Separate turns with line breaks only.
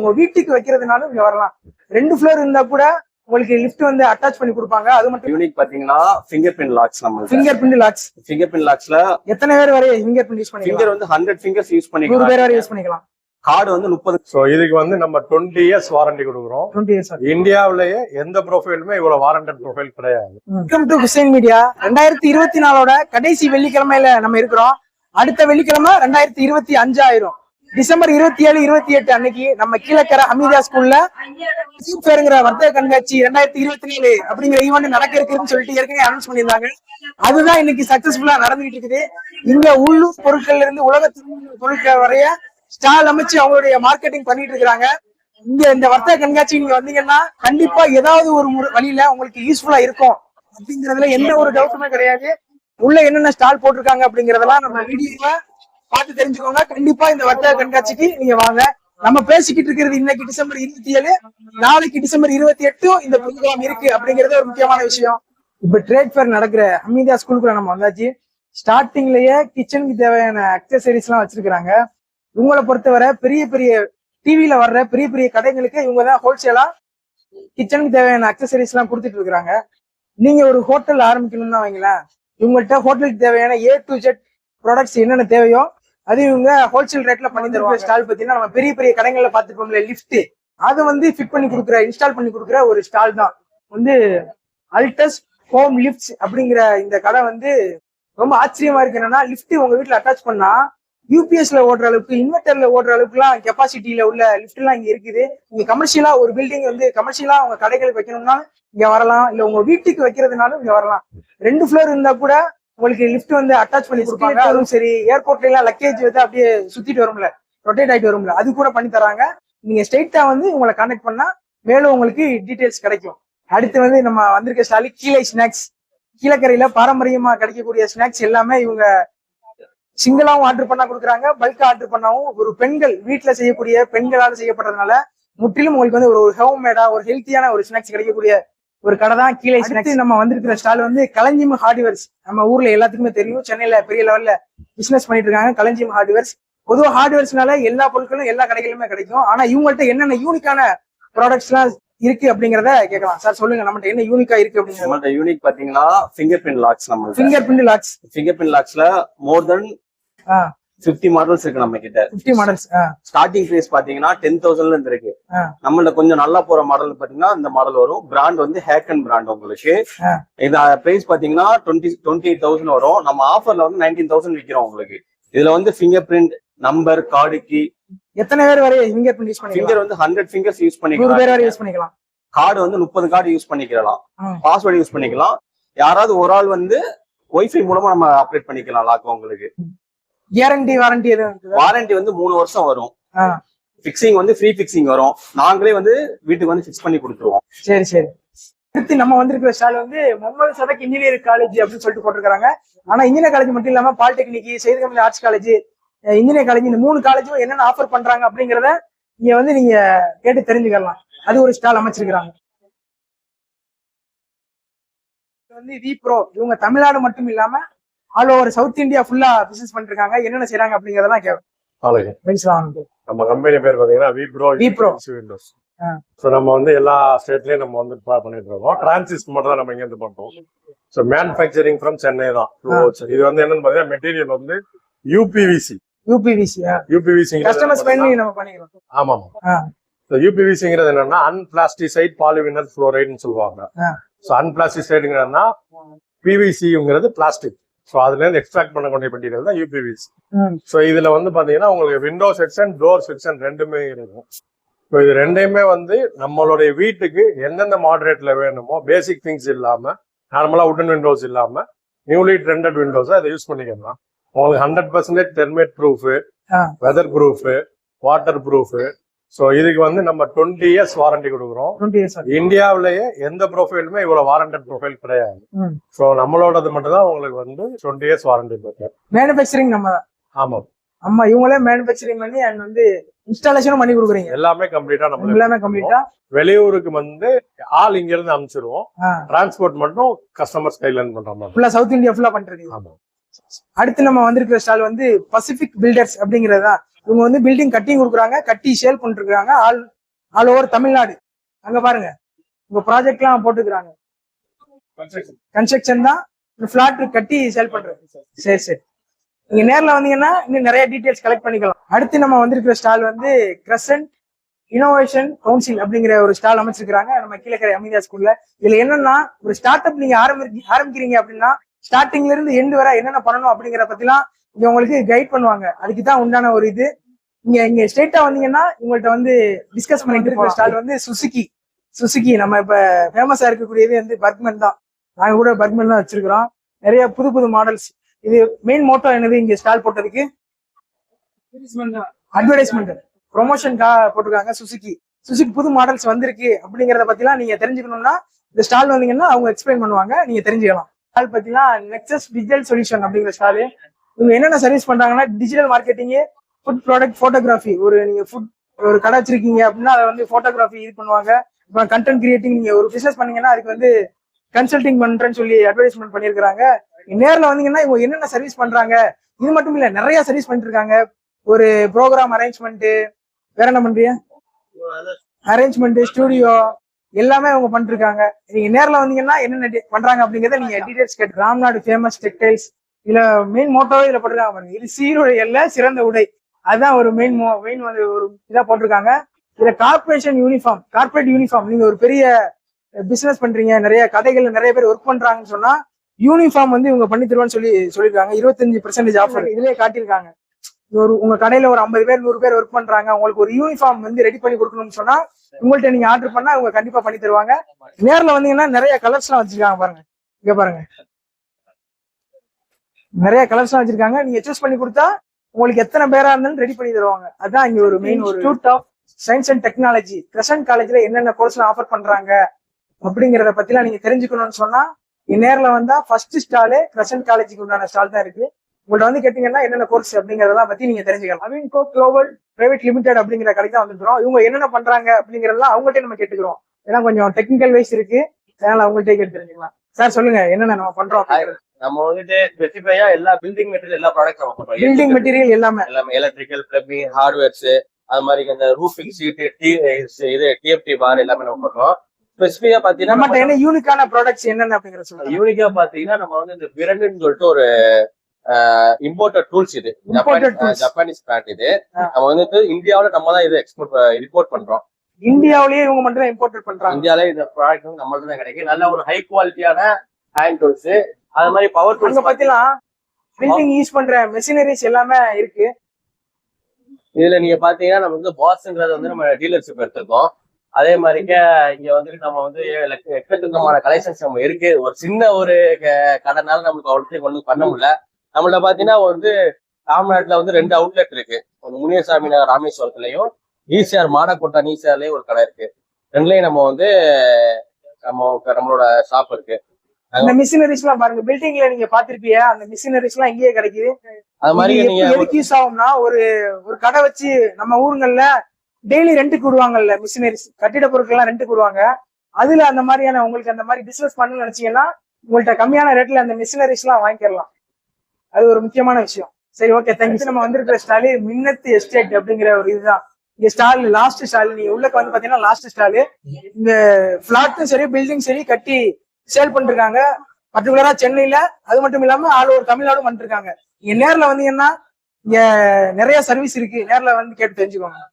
உங்க வீட்டுக்கு வைக்கிறதுனாலும் இங்க வரலாம் ரெண்டு ஃப்ளோர் இருந்தா கூட உங்களுக்கு லிஃப்ட் வந்து அட்டாச் பண்ணி கொடுப்பாங்க
அது மட்டும் யூனிக் பாத்தீங்கன்னா ஃபிங்கர் பிரிண்ட் லாக்ஸ் நம்ம
finger print locks
finger print லாக்ஸ்ல எத்தனை பேர் வரை ஃபிங்கர் பிரிண்ட் யூஸ் பண்ணிக்கலாம் ஃபிங்கர் வந்து 100 ஃபிங்கர்ஸ் யூஸ் பண்ணிக்கலாம்
100 பேர் வரை யூஸ் பண்ணிக்கலாம்
கார்டு வந்து முப்பது
ஸோ இதுக்கு வந்து நம்ம டுவெண்ட்டி இயர்ஸ் வாரண்டி
கொடுக்குறோம்
இந்தியாவிலேயே எந்த ப்ரொஃபைலுமே இவ்வளவு வாரண்டட் ப்ரொஃபைல் கிடையாது
வெல்கம் டு ஹுசைன் மீடியா ரெண்டாயிரத்தி இருபத்தி நாலோட கடைசி வெள்ளிக்கிழமையில நம்ம இருக்கிறோம் அடுத்த வெள்ளிக்கிழமை ரெண்டாயிரத்தி இருபத்தி அஞ்சு ஆயிரும் டிசம்பர் இருபத்தி ஏழு இருபத்தி எட்டு அன்னைக்கு நம்ம கீழக்கரை அமிதா ஸ்கூல்ல பேருங்கிற வர்த்தக கண்காட்சி ரெண்டாயிரத்தி இருபத்தி ஏழு அப்படிங்கிற ஈவெண்ட் நடக்க இருக்குன்னு சொல்லிட்டு ஏற்கனவே அனௌன்ஸ் பண்ணியிருந்தாங்க அதுதான் இன்னைக்கு சக்சஸ்ஃபுல்லா நடந்துகிட்டு இருக்குது இங்க உள்ளூர் பொருட்கள்ல இருந்து உலக பொருட்கள் வரைய ஸ்டால் அமைச்சு அவங்களுடைய மார்க்கெட்டிங் பண்ணிட்டு இருக்கிறாங்க இங்க இந்த வர்த்தக கண்காட்சி நீங்க வந்தீங்கன்னா கண்டிப்பா ஏதாவது ஒரு வழியில உங்களுக்கு யூஸ்ஃபுல்லா இருக்கும் அப்படிங்கறதுல எந்த ஒரு டவுட்டுமே கிடையாது உள்ள என்னென்ன ஸ்டால் போட்டிருக்காங்க அப்படிங்கறதெல்லாம் நம்ம வீடியோவை பார்த்து தெரிஞ்சுக்கோங்க கண்டிப்பா இந்த வர்த்தக கண்காட்சிக்கு நீங்க வாங்க நம்ம பேசிக்கிட்டு இருக்கிறது இன்னைக்கு டிசம்பர் இருபத்தி ஏழு நாளைக்கு டிசம்பர் இருபத்தி எட்டும் இந்த புதுக்கலாம் இருக்கு அப்படிங்கறது ஒரு முக்கியமான விஷயம் இப்ப ட்ரேட் ஃபேர் நடக்கிற அமீதா ஸ்கூலுக்குள்ள நம்ம வந்தாச்சு ஸ்டார்டிங்லயே கிச்சனுக்கு தேவையான அக்சசரிஸ் எல்லாம் வச்சிருக்காங்க உங்களை பொறுத்தவரை பெரிய பெரிய டிவியில வர்ற பெரிய பெரிய கடைகளுக்கு இவங்க தான் ஹோல்சேலா கிச்சனுக்கு தேவையான அக்சசரிஸ் எல்லாம் கொடுத்துட்டு இருக்கிறாங்க நீங்க ஒரு ஹோட்டல் ஆரம்பிக்கணும்னா வைங்களேன் இவங்கள்ட்ட ஹோட்டலுக்கு தேவையான ஏ டு ஜெட் ப்ராடக்ட்ஸ் என்னென்ன தேவையோ அது இவங்க ஹோல்சேல் ரேட்ல பண்ணி தருவாங்க ஸ்டால் பார்த்தீங்கன்னா நம்ம பெரிய பெரிய கடைகள்ல பார்த்துருப்போம்ல லிஃப்ட் அதை வந்து ஃபிட் பண்ணி கொடுக்குற இன்ஸ்டால் பண்ணி கொடுக்குற ஒரு ஸ்டால் தான் வந்து அல்டஸ் ஹோம் லிஃப்ட்ஸ் அப்படிங்கிற இந்த கடை வந்து ரொம்ப ஆச்சரியமா இருக்கு என்னன்னா லிஃப்ட் உங்க வீட்டுல அட்டாச் பண்ணா யூபிஎஸ்ல ஓடுற அளவுக்கு இன்வெர்டர்ல ஓடுற அளவுக்குலாம் கெப்பாசிட்டியில உள்ள லிஃப்ட் எல்லாம் இங்க இருக்குது இங்க கமர்ஷியலா ஒரு பில்டிங் வந்து கமர்ஷியலா உங்க கடைகளுக்கு வைக்கணும்னா இங்க வரலாம் இல்ல உங்க வீட்டுக்கு வைக்கிறதுனாலும் இங்க வரலாம் ரெண்டு ஃப்ளோர் இருந்தா கூட உங்களுக்கு லிஃப்ட் வந்து அட்டாச் பண்ணி கொடுப்பாங்க அதுவும் சரி ஏர்போர்ட்ல எல்லாம் லக்கேஜ் வந்து அப்படியே சுத்திட்டு வரும்ல ரொட்டேட் ஆகிட்டு வரும்ல அது கூட பண்ணி தராங்க நீங்க ஸ்ட்ரெயிட்டா வந்து உங்களை கனெக்ட் பண்ணா மேலும் உங்களுக்கு டீடைல்ஸ் கிடைக்கும் அடுத்து வந்து நம்ம வந்திருக்க ஸ்டாலி கீழே ஸ்நாக்ஸ் கீழக்கரையில பாரம்பரியமா கிடைக்கக்கூடிய ஸ்நாக்ஸ் எல்லாமே இவங்க சிங்கிளாவும் ஆர்டர் பண்ணா கொடுக்குறாங்க பல்க் ஆர்டர் பண்ணாவும் ஒரு பெண்கள் வீட்டுல செய்யக்கூடிய பெண்களால் செய்யப்படுறதுனால முற்றிலும் உங்களுக்கு வந்து ஒரு ஹோம் மேடா ஒரு ஹெல்த்தியான ஒரு ஸ்நாக்ஸ் கிடைக்கக்கூடிய ஒரு கடை தான் கீழே நம்ம வந்திருக்கிற ஸ்டால் வந்து களஞ்சியம் ஹார்ட்வேர்ஸ் நம்ம ஊர்ல எல்லாத்துக்குமே தெரியும் சென்னையில பெரிய லெவல்ல பிசினஸ் பண்ணிட்டு இருக்காங்க களஞ்சியம் ஹார்ட்வேர்ஸ் பொதுவாக ஹார்ட்வேர்ஸ்னால எல்லா பொருட்களும் எல்லா கடைகளுமே கிடைக்கும் ஆனா இவங்கள்ட்ட என்னென்ன யூனிக்கான ப்ராடக்ட்ஸ் எல்லாம் இருக்கு அப்படிங்கறத கேட்கலாம் சார் சொல்லுங்க நம்மகிட்ட என்ன யூனிக்கா இருக்கு
அப்படிங்கிற யூனிக் பாத்தீங்கன்னா ஃபிங்கர் பிரிண்ட் லாக்ஸ் நம்ம
finger print locks
finger print லாக்ஸ்ல மோர் தென் பிப்டி மாடல்ஸ் இருக்கு நம்ம கிட்ட பிப்டி மாடல்ஸ் ஸ்டார்டிங் பிரைஸ் பாத்தீங்கன்னா டென் தௌசண்ட்ல இருந்து இருக்கு நம்மள கொஞ்சம் நல்லா போற மாடல் பாத்தீங்கன்னா இந்த மாடல் வரும் பிராண்ட் வந்து ஹேக்கன் பிராண்ட் உங்களுக்கு இந்த பிரைஸ் பாத்தீங்கன்னா டுவெண்ட்டி டுவெண்ட்டி எயிட் தௌசண்ட் வரும் நம்ம ஆஃபர்ல வந்து நைன்டீன் தௌசண்ட் விற்கிறோம் உங்களுக்கு இதுல வந்து finger print number card key
எத்தனை பேர் வரை ஃபிங்கர் பிரிண்ட் யூஸ்
பண்ணிக்கலாம் வந்து ஹண்ட்ரட் ஃபிங்கர்ஸ் யூஸ்
பண்ணிக்கலாம் பேர் யூஸ் பண்ணிக்கலாம்
கார்டு வந்து முப்பது கார்டு யூஸ் பண்ணிக்கலாம் பாஸ்வேர்டு யூஸ் பண்ணிக்கலாம் யாராவது ஒரு ஆள் வந்து ஒய்ஃபை மூலமா நம்ம அப்டேட் பண்ணிக்கலாம் லாக் உங்களுக்கு
கேரண்டி வாரண்டி எதுவும்
வாரண்டி வந்து மூணு வருஷம் வரும் ஃபிக்ஸிங் வந்து ஃப்ரீ ஃபிக்ஸிங் வரும் நாங்களே வந்து வீட்டுக்கு வந்து ஃபிக்ஸ் பண்ணி கொடுத்துருவோம்
சரி சரி அடுத்து நம்ம வந்திருக்கிற ஸ்டால் வந்து முகமது சதக் இன்ஜினியர் காலேஜ் அப்படின்னு சொல்லிட்டு போட்டிருக்காங்க ஆனா இன்ஜினியர் காலேஜ் மட்டும் இல்லாம பாலிடெக்னிக் செய்தி company arts college engineer college இந்த மூணு காலேஜும் என்னென்ன ஆஃபர் பண்றாங்க அப்படிங்கிறத இங்க வந்து நீங்க கேட்டு தெரிஞ்சுக்கலாம் அது ஒரு ஸ்டால் அமைச்சிருக்கிறாங்க வந்து வி ப்ரோ இவங்க தமிழ்நாடு மட்டும் இல்லாம ஆல் ஓவர் சவுத் இந்தியா ஃபுல்லா பிசினஸ் பண்ணிட்டு இருக்காங்க என்னென்ன செய்யறாங்க அப்படிங்கறதெல்லாம் கேட்கும்
நம்ம கம்பெனி பேர் பாத்தீங்கன்னா வி விப்ரோ
விப்ரோ விண்டோஸ்
ஸோ நம்ம வந்து எல்லா ஸ்டேட்லயும் நம்ம வந்து பண்ணிட்டு இருக்கோம் டிரான்சிஸ்ட் மட்டும் தான் நம்ம இங்க இருந்து பண்றோம் சோ மேனுஃபேக்சரிங் ஃப்ரம் சென்னை தான் இது வந்து என்னன்னு பாத்தீங்கன்னா மெட்டீரியல் வந்து யூபிவிசி யூபிவிசி யூபிவிசி
கஸ்டமர்ஸ் பண்ணி நம்ம பண்ணிக்கலாம்
ஆமா ஆமா யூபிவிசிங்கிறது என்னன்னா அன்பிளாஸ்டிசைட் பாலிவினர் ஃபுளோரைடுன்னு சொல்லுவாங்க ஸோ அன்பிளாஸ்டிசைடுங்கிறதுனா பிவிசிங்கிறது பிளாஸ்டிக் ஸோ அதுலேருந்து எக்ஸ்ட்ராக்ட் பண்ணக்கூடிய மெட்டீரியல் தான் யூபிவிஸ் ஸோ இதில் வந்து பார்த்தீங்கன்னா உங்களுக்கு விண்டோ செக்ஷன் டோர் செக்ஷன் ரெண்டுமே இருக்கும் ஸோ இது ரெண்டையுமே வந்து நம்மளுடைய வீட்டுக்கு எந்தெந்த மாடரேட்டில் வேணுமோ பேசிக் திங்ஸ் இல்லாமல் நார்மலாக உடன் விண்டோஸ் இல்லாமல் நியூலி ட்ரெண்டட் விண்டோஸை அதை யூஸ் பண்ணிக்கலாம் உங்களுக்கு hundred percentage termite proof weather proof water proof so இதுக்கு வந்து நம்ம டுவெண்ட்டி இயர்ஸ் வாரண்டி
கொடுக்குறோம்
இந்தியாவிலேயே எந்த ப்ரொஃபைலுமே இவ்வளவு வாரண்டட் ப்ரொஃபைல் கிடையாது ஸோ நம்மளோடது மட்டும் தான் உங்களுக்கு வந்து டுவெண்ட்டி இயர்ஸ் வாரண்டி இருக்கு
மேனுபேக்சரிங் நம்ம ஆமா ஆமாம் ஆமா இவங்களே மேனுபேக்சரிங் பண்ணி அண்ட் வந்து இன்ஸ்டாலேஷனும் பண்ணி கொடுக்குறீங்க
எல்லாமே கம்ப்ளீட்டா நம்ம
எல்லாமே கம்ப்ளீட்டா
வெளியூருக்கு வந்து ஆள் இங்க இருந்து அனுப்பிச்சிருவோம் டிரான்ஸ்போர்ட் மட்டும் கஸ்டமர்ஸ் கைட்லைன் பண்ற
மாதிரி சவுத் இந்தியா ஃபுல்லா பண்றீங்க ஆமா அடுத்து நம்ம வந்திருக்கிற ஸ்டால் வந்து பசிபிக் பில்டர்ஸ் அப்படிங்கிறதா இவங்க வந்து பில்டிங் கட்டி கொடுக்குறாங்க கட்டி சேல் பண்ணிட்டு ஆல் ஆல் ஓவர் தமிழ்நாடு அங்க பாருங்க உங்க ப்ராஜெக்ட் எல்லாம் போட்டுக்கிறாங்க கன்ஸ்ட்ரக்ஷன் தான் பிளாட் கட்டி சேல் பண்றது சரி சரி நீங்க நேர்ல வந்தீங்கன்னா இன்னும் நிறைய டீடைல்ஸ் கலெக்ட் பண்ணிக்கலாம் அடுத்து நம்ம வந்திருக்கிற ஸ்டால் வந்து கிரசன்ட் இனோவேஷன் கவுன்சில் அப்படிங்கிற ஒரு ஸ்டால் அமைச்சிருக்கிறாங்க நம்ம கீழக்கரை அமைதியா ஸ்கூல்ல இதுல என்னன்னா ஒரு ஸ்டார்ட் அப் நீங்க ஆரம்பி ஆரம்பிக்கிறீங்க அப்படின்னா ஸ்டார்டிங்ல இருந்து எண்டு வர என்னென்ன பண்ணணும் அப்படிங்கிற பத்திலாம் இங்க உங்களுக்கு கைட் பண்ணுவாங்க அதுக்கு தான் உண்டான ஒரு இது இங்க இங்க ஸ்ட்ரெயிட்டா வந்தீங்கன்னா உங்கள்ட்ட வந்து டிஸ்கஸ் பண்ணிட்டு இருக்க ஸ்டால் வந்து சுசுகி சுசுகி நம்ம இப்ப ஃபேமஸா இருக்கக்கூடியது வந்து பர்க்மென் தான் நாங்க கூட பர்க்மென் தான் வச்சிருக்கிறோம் நிறைய புது புது மாடல்ஸ் இது மெயின் மோட்டோ என்னது இங்க ஸ்டால் போட்டதுக்கு அட்வர்டைஸ்மெண்ட் கா போட்டிருக்காங்க சுசுகி சுசுக்கி புது மாடல்ஸ் வந்திருக்கு அப்படிங்கறத பத்திலாம் நீங்க தெரிஞ்சுக்கணும்னா இந்த ஸ்டால் வந்தீங்கன்னா அவங்க எக்ஸ்பிளைன் பண்ணுவாங்க நீங்க தெரிஞ்சுக்கலாம் அது பார்த்தீங்கன்னா நெக்ஸஸ் டிஜிட்டல் சொல்யூஷன் அப்படிங்கிற ஸ்டாலு இவங்க என்னென்ன சர்வீஸ் பண்ணுறாங்கன்னா digital marketing food product photography ஒரு நீங்கள் ஃபுட் ஒரு கடை வச்சிருக்கீங்க அப்படின்னா அதை வந்து ஃபோட்டோகிராஃபி இது பண்ணுவாங்க இப்போ கண்டென்ட் கிரியேட்டிங் நீங்கள் ஒரு பிஸ்னஸ் பண்ணீங்கன்னா அதுக்கு வந்து கன்சல்டிங் பண்ணுறேன்னு சொல்லி அட்வர்டைஸ்மெண்ட் பண்ணியிருக்கிறாங்க நேரில் வந்தீங்கன்னா இவங்க என்னென்ன சர்வீஸ் பண்ணுறாங்க இது மட்டும் இல்லை நிறைய சர்வீஸ் பண்ணிட்டு இருக்காங்க ஒரு ப்ரோக்ராம் அரேஞ்ச்மெண்ட்டு வேற என்ன பண்ணுறீங்க அரேஞ்ச்மெண்ட்டு ஸ்டூடியோ எல்லாமே அவங்க பண்ணிருக்காங்க நீங்க நேரில் வந்தீங்கன்னா என்னென்ன பண்றாங்க அப்படிங்கறத நீங்க டீடைல்ஸ் கேட்டு ராம்நாடு ஃபேமஸ் டெக்டைல்ஸ் இல்ல மெயின் மோட்டோவே இதுல போட்டுருக்காங்க பாருங்க இது சீருடையல்ல சிறந்த உடை அதுதான் ஒரு மெயின் மெயின் வந்து ஒரு இதா போட்டிருக்காங்க இதுல கார்பரேஷன் யூனிஃபார்ம் கார்பரேட் யூனிஃபார்ம் நீங்க ஒரு பெரிய பிசினஸ் பண்றீங்க நிறைய கதைகள்ல நிறைய பேர் ஒர்க் பண்றாங்கன்னு சொன்னா யூனிஃபார்ம் வந்து இவங்க பண்ணி தருவான்னு சொல்லி சொல்லியிருக்காங்க இருபத்தஞ்சு பர்சன்டேஜ் ஆஃபர் இதுலயே காட்டியிருக்காங்க ஒரு உங்க கடையில ஒரு ஐம்பது பேர் நூறு பேர் ஒர்க் பண்றாங்க உங்களுக்கு ஒரு யூனிஃபார்ம் வந்து ரெடி பண்ணி கொடுக்கணும்னு சொன்னா உங்கள்ட்ட நீங்க ஆர்டர் பண்ணா அவங்க கண்டிப்பா பண்ணி தருவாங்க நேர்ல வந்தீங்கன்னா நிறைய கலர்ஸ் எல்லாம் வச்சிருக்காங்க பாருங்க இங்க பாருங்க நிறைய கலர்ஸ் எல்லாம் வச்சிருக்காங்க நீங்க சூஸ் பண்ணி கொடுத்தா உங்களுக்கு எத்தனை பேரா இருந்தாலும் ரெடி பண்ணி தருவாங்க அதான் இங்க ஒரு மெயின் ஒரு institute of science and technology Crescent காலேஜ்ல என்னென்ன கோர்ஸ் ஆஃபர் பண்றாங்க அப்படிங்கறத பத்தி எல்லாம் நீங்க தெரிஞ்சுக்கணும்னு சொன்னா நேர்ல வந்தா ஃபர்ஸ்ட் ஸ்டாலு கிரசன் காலேஜுக்கு உண்டான ஸ்டால் தான் இருக்கு உங்கள்ட்ட வந்து கேட்டீங்கன்னா என்னென்ன கோர்ஸ் அப்படிங்கறதெல்லாம் பத்தி நீங்க தெரிஞ்சுக்கலாம் Avin co global private limited அப்படிங்கிற கடைக்கு தான் வந்துருக்கோம் இவங்க என்னென்ன பண்றாங்க அப்படிங்கறதெல்லாம் அவங்கள்ட்ட நம்ம கேட்டுக்கிறோம் ஏன்னா கொஞ்சம் டெக்னிக்கல் வைஸ் இருக்கு அதனால அவங்கள்ட்டே கேட்டு தெரிஞ்சுக்கலாம் சார் சொல்லுங்க என்னென்ன நம்ம பண்றோம்
நம்ம வந்துட்டு ஸ்பெசிஃபையா எல்லா பில்டிங் மெட்டீரியல் எல்லா ப்ராடக்ட் பண்றோம்
பில்டிங் மெட்டீரியல் எல்லாமே
எல்லாமே எலக்ட்ரிக்கல் பிளம்பிங் ஹார்ட்வேர்ஸ் அது மாதிரி அந்த ரூஃபிங் சீட் டி இது டிஎஃப்டி பார் எல்லாமே நம்ம பண்றோம் ஸ்பெசிஃபிக்கா
பாத்தீங்கன்னா யூனிக்கான ப்ராடக்ட்ஸ் என்னென்ன
சொல்லுங்க யூனிக்கா பாத்தீங்கன்னா நம்ம வந்து இந்த பிரண்டுன்னு சொல்லிட்டு ஒரு இம்போர்ட்டட் டூல்ஸ் இது ஜப்பானீஸ் பிராண்ட் இது நம்ம வந்துட்டு இந்தியாவில நம்ம தான் இது எக்ஸ்போர்ட் ரிப்போர்ட் பண்றோம்
இந்தியாவிலேயே இவங்க மட்டும் தான் இம்போர்ட் பண்றாங்க
இந்தியாவில இந்த ப்ராடக்ட் வந்து நம்மள்ட்ட தான் கிடைக்கும் நல்ல ஒரு ஹை குவாலிட்டியான ஹேண்ட் டூல்ஸ் அது மாதிரி பவர்
டூல்ஸ் பத்திலாம் பிரிண்டிங் யூஸ் பண்ற மெஷினரிஸ் எல்லாமே இருக்கு
இதுல நீங்க பாத்தீங்கன்னா நம்ம வந்து பாஸ்ங்கிறது வந்து நம்ம டீலர்ஷிப் எடுத்திருக்கோம் அதே மாதிரிக்க இங்க வந்துட்டு நம்ம வந்து எக்கச்சக்கமான கலெக்ஷன்ஸ் நம்ம இருக்கு ஒரு சின்ன ஒரு கடைனால நம்மளுக்கு அவ்வளோத்தையும் ஒன்றும் பண்ண முடியல நம்மள்ட்ட பாத்தீங்கன்னா வந்து தமிழ்நாட்டுல வந்து ரெண்டு அவுட்லெட் இருக்கு ஒரு முனியசாமி நகர் ராமேஸ்வரத்துலயும் ஈசிஆர் மாடக்கோட்டான் ஈசிஆர்லயும் ஒரு கடை இருக்கு ரெண்டுலயும் நம்ம வந்து நம்ம நம்மளோட ஷாப் இருக்கு
அந்த மிஷினரிஸ் எல்லாம் பாருங்க பில்டிங்ல நீங்க பாத்திருப்பீங்க அந்த மிஷினரிஸ் எல்லாம் இங்கேயே கிடைக்குது அது மாதிரி எதுக்கு யூஸ் ஆகும்னா ஒரு ஒரு கடை வச்சு நம்ம ஊருங்கள்ல டெய்லி ரெண்ட்டுக்கு விடுவாங்கல்ல மிஷினரிஸ் கட்டிட பொருட்கள் எல்லாம் ரெண்ட்டுக்கு விடுவாங்க அதுல அந்த மாதிரியான உங்களுக்கு அந்த மாதிரி பிசினஸ் பண்ணணும்னு நினைச்சீங்கன்னா உங்கள்கிட்ட கம்மியான ரேட்ல அந்த மிஷினரிஸ் எல்லாம் வாங்கிக்கலாம் அது ஒரு முக்கியமான விஷயம் சரி ஓகே தேங்க்யூ நம்ம வந்திருக்கிற ஸ்டாலு மின்னத்து எஸ்டேட் அப்படிங்கிற ஒரு இதுதான் இங்க ஸ்டால் லாஸ்ட் ஸ்டால் நீங்க உள்ள வந்து பாத்தீங்கன்னா லாஸ்ட் ஸ்டால் இந்த பிளாட்டும் சரி பில்டிங் சரி கட்டி சேல் பண்ணிருக்காங்க பர்டிகுலரா சென்னையில அது மட்டும் இல்லாம ஆள் ஒரு தமிழ்நாடும் பண்ணிருக்காங்க இங்க நேர்ல வந்தீங்கன்னா இங்க நிறைய சர்வீஸ் இருக்கு நேர்ல வந்து கேட்டு தெரிஞ்சுக்கோங்க